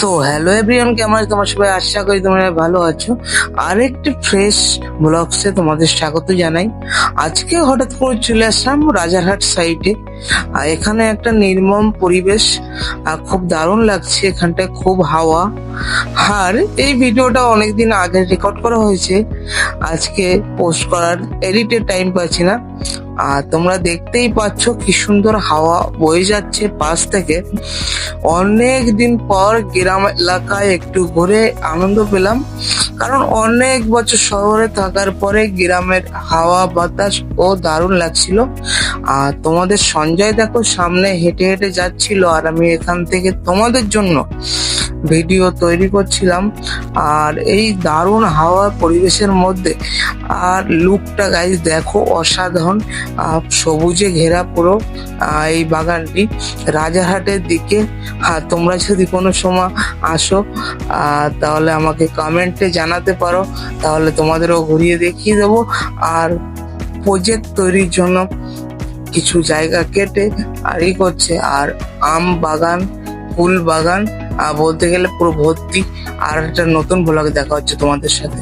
So hello everyone কেমন তোমার সবাই আশা করি তোমরা ভালো আছো। আরেকটি ফ্রেশ ব্লগসে তোমাদের স্বাগত জানাই। আজকে হঠাৎ করে চলে আসলাম রাজারহাট সাইডে এখানে একটা নির্মম পরিবেশ খুব দারুণ লাগছে এখানটায়, খুব হাওয়া। আর এই ভিডিওটা অনেকদিন আগে রেকর্ড করা হয়েছে। আজকে পোস্ট করার এডিটের টাইম পাচ্ছি না। আর তোমরা দেখতেই পাচ্ছ কি সুন্দর হাওয়া বয়ে যাচ্ছে পাশ থেকে। অনেক দিন পর গ্রাম এলাকায় একটু ঘুরে আনন্দ পেলাম। কারণ অনেক বছর শহরে থাকার পরে গ্রামের হাওয়া, বাতাস ও দারুণ লাগছিল। আর তোমাদের সঞ্জয় দেখো সামনে হেঁটে হেঁটে যাচ্ছিল আর আমি এখান থেকে তোমাদের জন্য ভিডিও তৈরি করছিলাম আর এই দারুণ হাওয়া পরিবেশের মধ্যে। আর লুকটা গাইজ দেখো অসাধারণ। সবুজে ঘেরা পুরো এই বাগানটি। রাজারহাটের দিকে। আর তোমরা যদি কোনো সময় আসো তাহলে আমাকে কমেন্টে জানাতে পারো। তাহলে তোমাদেরও ঘুরিয়ে দেখিয়ে দেবো। আর প্রজেক্ট তৈরির জন্য কিছু জায়গা কেটে আর ই করছে। আর আম বাগান, ফুল বাগান বলতে গেলে পুরো ভর্তি আর একটা নতুন ব্লগে দেখা হচ্ছে তোমাদের সাথে।